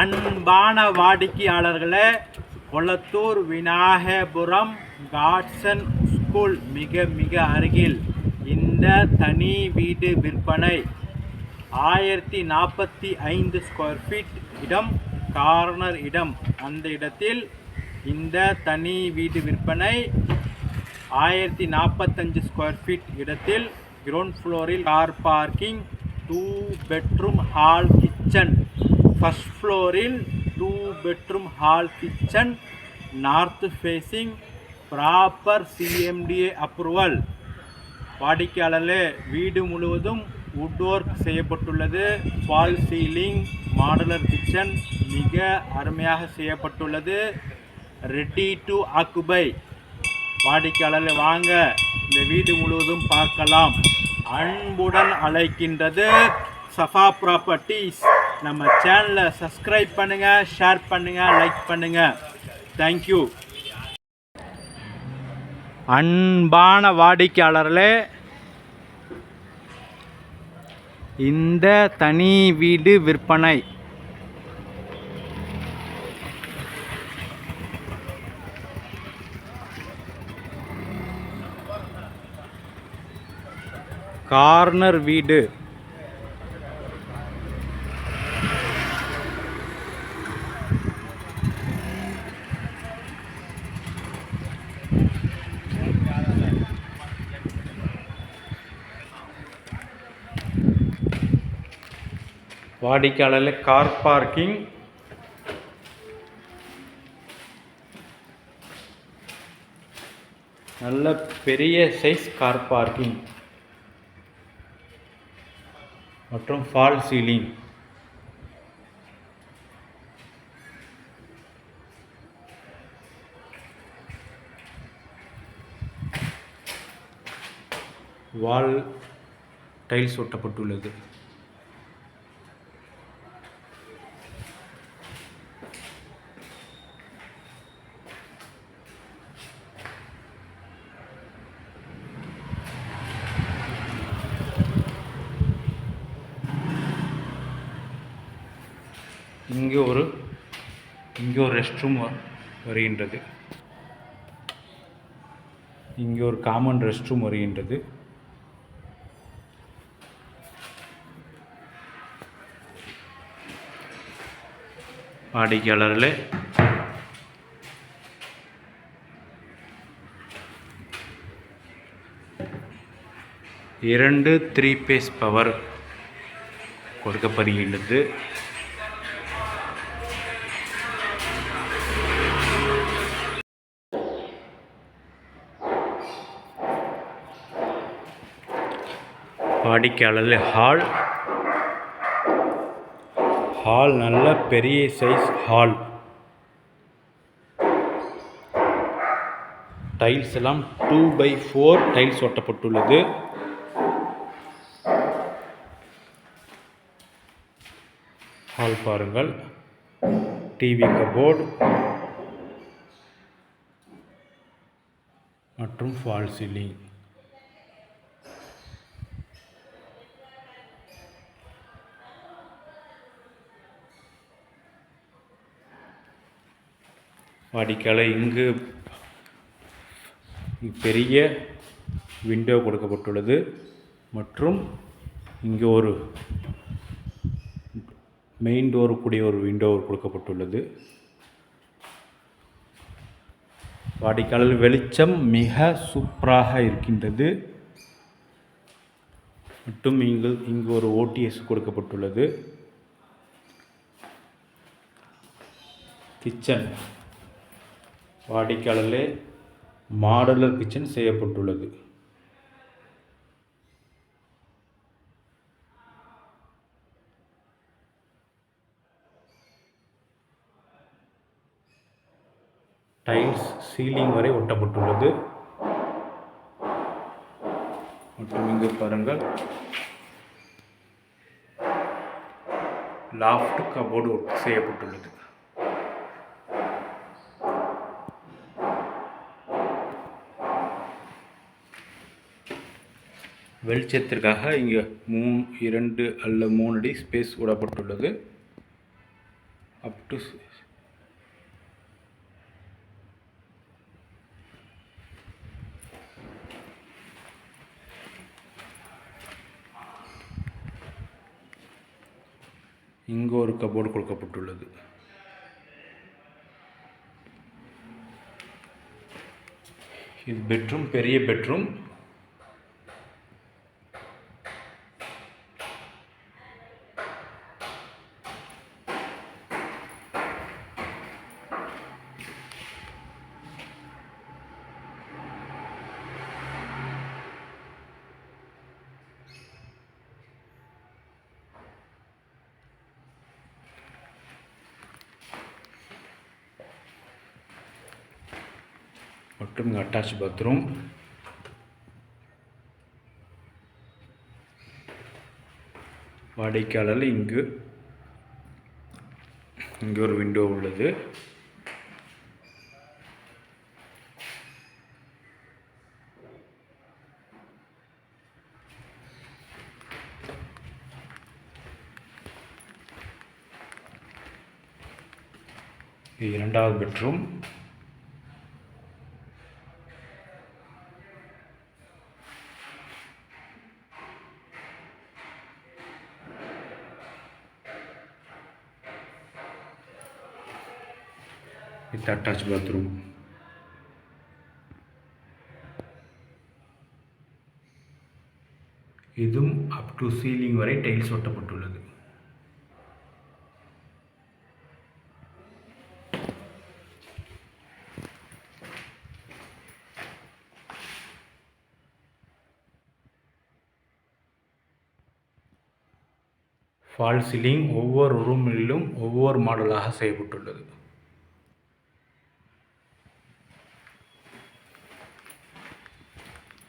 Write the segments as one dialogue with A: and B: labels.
A: அன்பான வாடிக்கையாளர்களே கொளத்தூர் விநாயகபுரம் காட்சன் ஸ்கூல் மிக மிக அருகில் இந்த தனி வீடு விற்பனை. ஆயிரத்தி நாற்பத்தி ஐந்து ஸ்கொயர் ஃபீட் இடம் கார்னர் இடம். அந்த இடத்தில் இந்த தனி வீடு விற்பனை. ஆயிரத்தி நாற்பத்தஞ்சு ஸ்கொயர் ஃபீட் இடத்தில் கிரவுண்ட் ஃப்ளோரில் car parking two bedroom hall kitchen first ஃப்ளோரில் two bedroom hall kitchen north facing proper CMDA approval வாடிக்கையாளர்களே வீடு முழுவதும் வுட் ஒர்க் செய்யப்பட்டுள்ளது. ஃபால் சீலிங் மாடலர் கிச்சன் மிக அருமையாக செய்யப்பட்டுள்ளது. ரெடி டு ஆக்குபை வாடிக்கையாளர்கள் வாங்க. இந்த வீடு முழுவதும் பார்க்கலாம். அன்புடன் அழைக்கின்றது சஃபா ப்ராப்பர்ட்டிஸ் நம்ம சேனலை சப்ஸ்கிரைப் பண்ணுங்கள் ஷேர் பண்ணுங்கள் லைக் பண்ணுங்கள் தேங்க்யூ அன்பான வாடிக்கையாளர்களே இந்த தனி வீடு விற்பனை. கார்னர் வீடு. வாடிக்கையாளரில் கார் பார்க்கிங் நல்ல பெரிய சைஸ் கார் பார்க்கிங் மற்றும் ஃபால் சீலிங் வால் டைல்ஸ் ஒட்டப்பட்டுள்ளது இங்கே ஒரு இங்கே ரூம் வருகின்றது. இங்கே ஒரு காமன் ரெஸ்ட் ரூம் வருகின்றது. வாடிக்கையாளர்களே இரண்டு த்ரீ பேஸ் பவர் கொடுக்கப்படுகின்றது. வாடிக்கையாளர் ஹால் ஹால் நல்ல பெரிய சைஸ் ஹால் டைல்ஸ் எல்லாம் டூ பை ஃபோர் டைல்ஸ் ஒட்டப்பட்டுள்ளது. ஹால் பாருங்கள். டிவி கபோர்டு மற்றும் ஃபால் சீலிங் வாடிக்கையாளர் இங்கு பெரிய விண்டோ கொடுக்கப்பட்டுள்ளது. மற்றும் இங்கே ஒரு மெயின் டோர் கூடிய ஒரு விண்டோ கொடுக்கப்பட்டுள்ளது. வாடிக்கையாளர் வெளிச்சம் மிக சூப்பராக இருக்கின்றது. மற்றும் இங்கு இங்கு ஒரு ஓடிஎஸ் கொடுக்கப்பட்டுள்ளது. கிச்சன் வாடிக்கையாளர்களே மாடலர் கிச்சன் செய்யப்பட்டுள்ளது. டைல்ஸ் சீலிங் வரை ஒட்டப்பட்டுள்ளது. மற்றும் இங்கு பாருங்கள். லாஃப்ட் கபோர்டு ஒர்க் செய்யப்பட்டுள்ளது. வெளிச்சத்திற்காக இங்கே மூணு இரண்டு அல்ல மூணு அடி ஸ்பேஸ் விடப்பட்டுள்ளது அப் டு இங்கு ஒரு கபோர்டு கொடுக்கப்பட்டுள்ளது. இது பெட்ரூம் பெரிய பெட்ரூம் மற்றும் அட்டாச் பாத்ரூம் வாடிக்கையாளர் இங்கு இங்கு ஒரு விண்டோ உள்ளது. இரண்டாவது பெட்ரூம். வித் அட்டாச் பாத்ரூம் இதுவும் அப் டு சீலிங் வரை டைல்ஸ் ஒட்டப்பட்டுள்ளது. ஃபால் சீலிங் ஒவ்வொரு ரூமிலும் ஒவ்வொரு மாடலாக செய்யப்பட்டுள்ளது.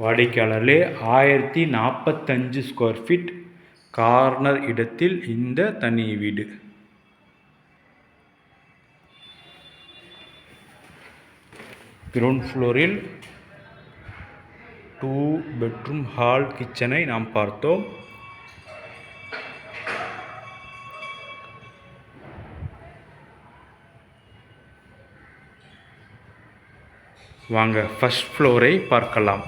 A: வாடிக்கையாளர்களே ஆயிரத்தி நாற்பத்தஞ்சு ஸ்கொயர் ஃபீட் கார்னர் இடத்தில் இந்த தனி வீடு. கிரவுண்ட் ஃப்ளோரில் டூ பெட்ரூம் ஹால் கிச்சனை நாம் பார்த்தோம். வாங்க ஃபர்ஸ்ட் ஃப்ளோரை பார்க்கலாம்.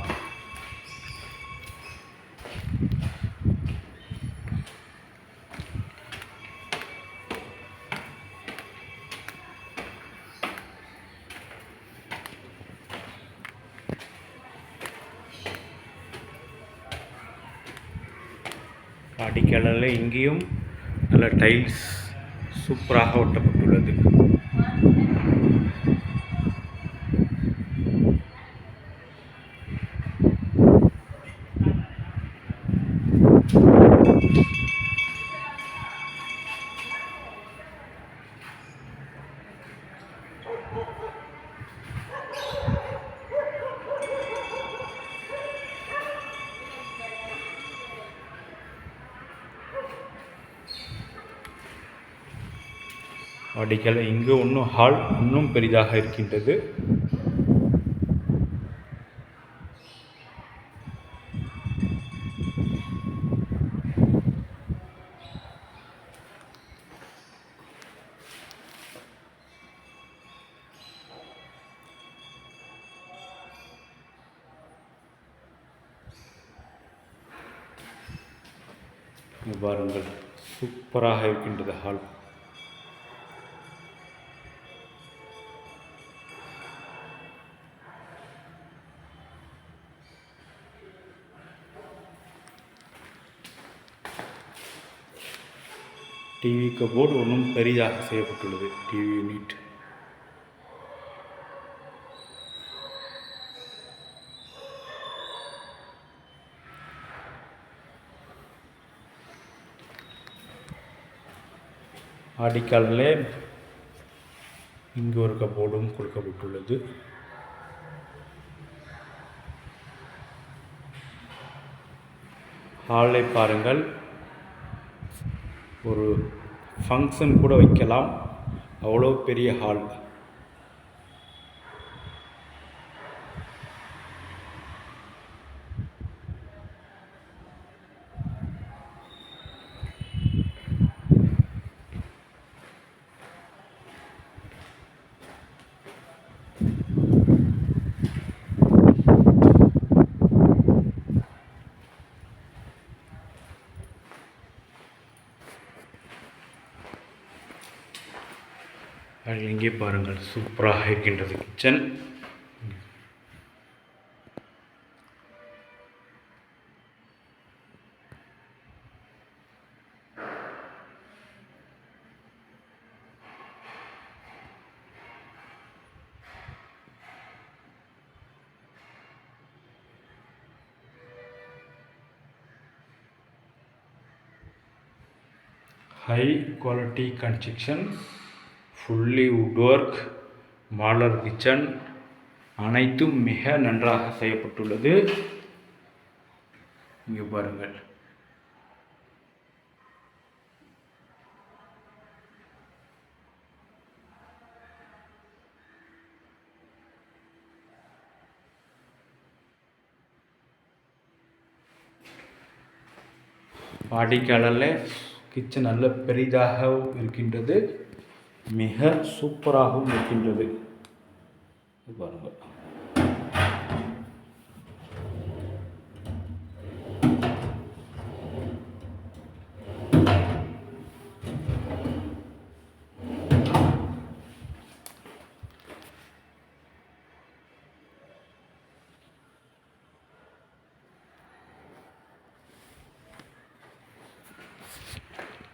A: வாடிக்கையாளரில் இங்கேயும் நல்ல டைல்ஸ் சூப்பராக ஒட்டப்பட்டுள்ளது. வாடிக்கையாளர் இங்கு இன்னும் ஹால் இன்னும் பெரிதாக இருக்கின்றது. பாருங்கள் சூப்பராக இருக்கின்றது ஹால். டிவி கபோர்டு ஒன்றும் பெரிதாக செய்யப்பட்டுள்ளது. டிவி யூனிட் ஆடிக்காலிலே இங்கு ஒரு கபோர்டும் கொடுக்கப்பட்டுள்ளது. ஹாலை பாருங்கள். ஒரு ஃபங்க்ஷன் கூட வைக்கலாம். அவ்வளோ பெரிய ஹால் அதில் இங்கே பாருங்கள் சூப்பராக இருக்கின்றது kitchen high quality construction fully wood work modular kitchen அனைத்தும் மிக நன்றாக செய்யப்பட்டுள்ளது. இங்கே பாருங்கள். வாடிக்கையாளரில் கிச்சன் நல்ல பெரிதாகவும் இருக்கின்றது. மிக சூப்பராகவும் இருக்கின்றது. பாருங்கள்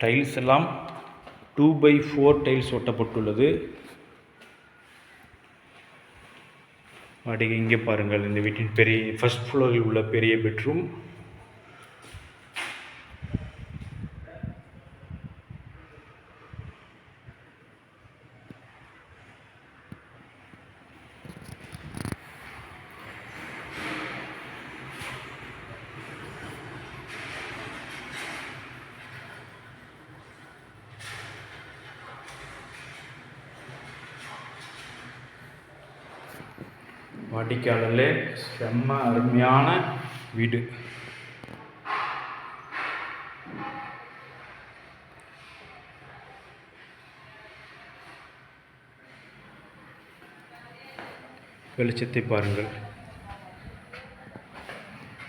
A: டைல்ஸ் எல்லாம் டூ பை ஃபோர் டைல்ஸ் ஒட்டப்பட்டுள்ளது. வாடகை இங்கே பாருங்கள் இந்த வீட்டின் பெரிய ஃபர்ஸ்ட் ஃப்ளோரில் உள்ள பெரிய பெட்ரூம் வாடிக்கையாளர்களே செம்ம அருமையான வீடு. வெளிச்சத்தை பாருங்கள்.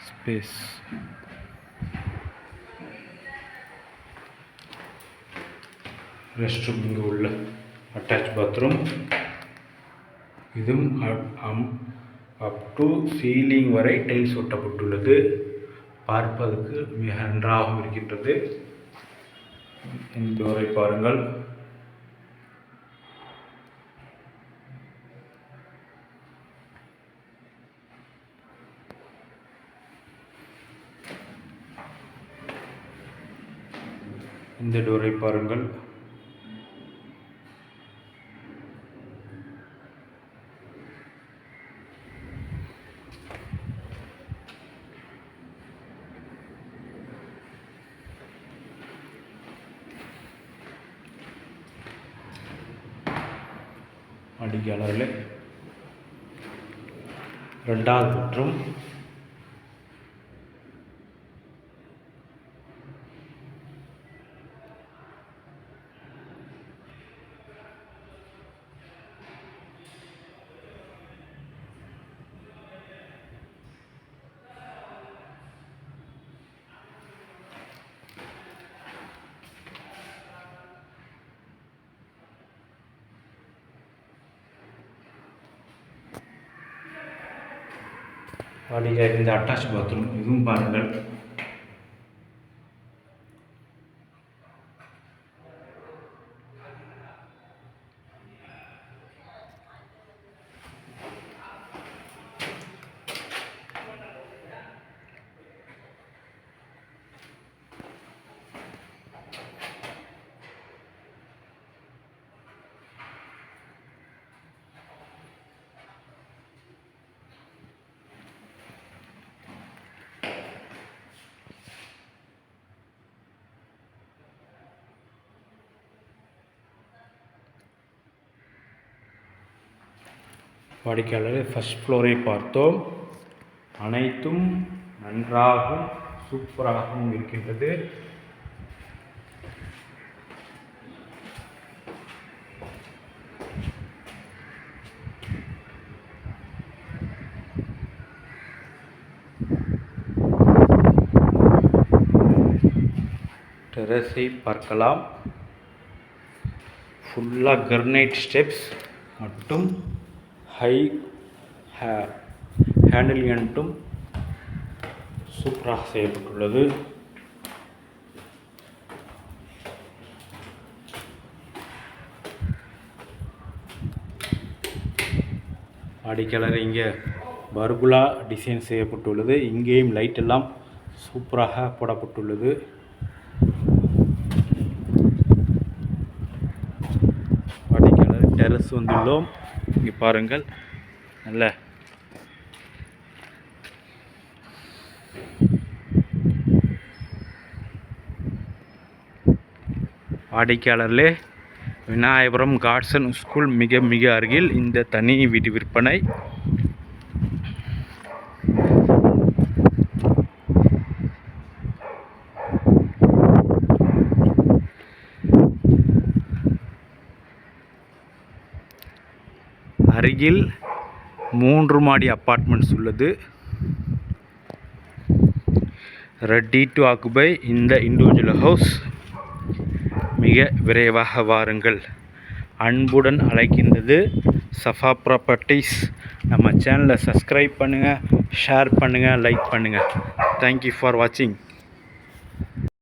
A: ஸ்பேஸ் ரெஸ்ட் ரூம் இங்கே உள்ள. அட்டாச் பாத்ரூம் இதுவும் அப் டு சீலிங் வரை டைல்ஸ் ஒட்டப்பட்டுள்ளது. பார்ப்பதற்கு மிக நன்றாகவும் இருக்கின்றது. இந்த வரை பாருங்கள். இந்த டோரை பாருங்கள். அடிக்கையாளர்களே ரெண்டாவது மற்றும் வாடிகை இந்த அட்டாச் பாத்ரூம் இதுவும் பாருங்கள். வாடிக்கையாளரை ஃபஸ்ட் ஃப்ளோரை பார்த்தோம். அனைத்தும் நன்றாகவும் சூப்பராகவும் இருக்கின்றது. டெரஸை பார்க்கலாம். ஃபுல்லாக கர்னைட் ஸ்டெப்ஸ் மற்றும் ஹை ஹேண்டில் யூனிட்டும் சூப்பராக செய்யப்பட்டுள்ளது. அடிக்கலர் இங்கே பர்குலா டிசைன் செய்யப்பட்டுள்ளது. இங்கேயும் லைட் எல்லாம் சூப்பராக போடப்பட்டுள்ளது. அடிக்கலர் டெரஸ் வந்துள்ளோம். இங்கே பாருங்கள். நல்ல. வாடிக்கையாளர்களே விநாயகபுரம் காட்சன் ஸ்கூல் மிக மிக அருகில் இந்த தனி வீடு விற்பனை. அருகில் மூன்று மாடி அப்பார்ட்மெண்ட்ஸ் உள்ளது. ரெடி டு ஆக்குபை இந்த இண்டிவிஜுவல் ஹவுஸ். மிக விரைவாக வாருங்கள். அன்புடன் அழைக்கின்றது சஃபா ப்ராப்பர்ட்டிஸ். நம்ம சேனலை சப்ஸ்கிரைப் பண்ணுங்கள் ஷேர் பண்ணுங்கள் லைக் பண்ணுங்கள் தேங்க்யூ ஃபார் வாட்சிங்